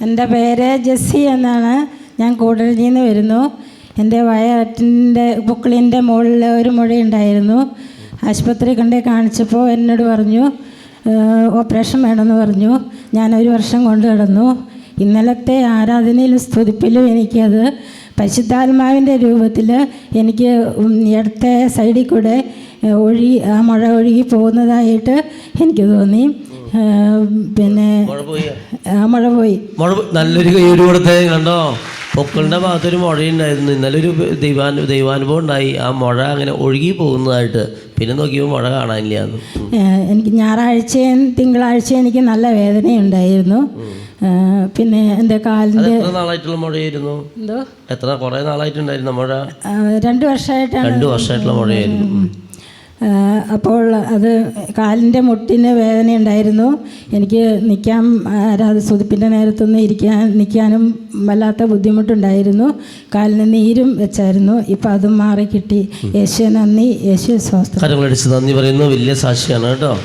എന്റെ പേര് ജെസ്സി എന്നാണ്. ഞാൻ കൂടരഞ്ഞിൽ നിന്ന് വരുന്നു. എന്റെ വയറ്റിന്റെ പുക്കിളിന്റെ മുകളിൽ ഒരു മുഴ ഉണ്ടായിരുന്നു. ആശുപത്രി കണ്ടേ കാണിച്ചപ്പോൾ എന്നോട് പറഞ്ഞു "ഏഹ്, ഓപ്പറേഷൻ വേണമെന്ന് പറഞ്ഞു. ഞാൻ ഒരു വർഷം കൊണ്ട് കിടന്നു ഇന്നലത്തെ ആരാധനയിലും സ്തുതിപ്പിലും എനിക്കത്. പരിശുദ്ധാത്മാവിന്റെ രൂപത്തിൽ എനിക്ക് ഇടത്തെ സൈഡിൽ കൂടെ ഒഴി ആ മുഴ ഒഴുകി പോകുന്നതായിട്ട് എനിക്ക് തോന്നി. പിന്നെ മഴ പോയി. മഴ നല്ലൊരു കൈയ്യടി കൊടുത്തേ കണ്ടോ? പൊക്കളുടെ ഭാഗത്തൊരു മുഴയുണ്ടായിരുന്നു. ഇന്നലൊരു ദൈവാനു ദൈവാനുഭവം ഉണ്ടായി. ആ മുഴ അങ്ങനെ ഒഴുകി പോകുന്നതായിട്ട്. പിന്നെ നോക്കിയപ്പോൾ മുഴ കാണാനില്ല എനിക്ക് ഞായറാഴ്ചയും തിങ്കളാഴ്ചയും എനിക്ക് നല്ല വേദനയുണ്ടായിരുന്നു. പിന്നെ എന്റെ കാലിന്റെ നാളായിട്ടുള്ള മുഴയായിരുന്നു? എന്തോ? എത്ര കുറേ നാളായിട്ടുണ്ടായിരുന്നു മുഴ? രണ്ട് വർഷമായിട്ടാണ് രണ്ട് വർഷമായിട്ടുള്ള മുഴയായിരുന്നു. അപ്പോൾ അത് കാലിന്റെ മുട്ടിന് വേദന ഉണ്ടായിരുന്നു എനിക്ക് നിൽക്കാൻ ആരാധ സുതിപ്പിന്റെ നേരത്തൊന്നും ഇരിക്കാൻ നിൽക്കാനും വല്ലാത്ത ബുദ്ധിമുട്ടുണ്ടായിരുന്നു. കാലിന് നീരും വെച്ചായിരുന്നു. ഇപ്പം അതും മാറി കിട്ടി. യേശു നന്ദി. യേശു സ്വസ്ഥ കരങ്ങളടിച്ച് നന്ദി പറയുന്നു. വലിയ സാക്ഷിയാണ് കേട്ടോ.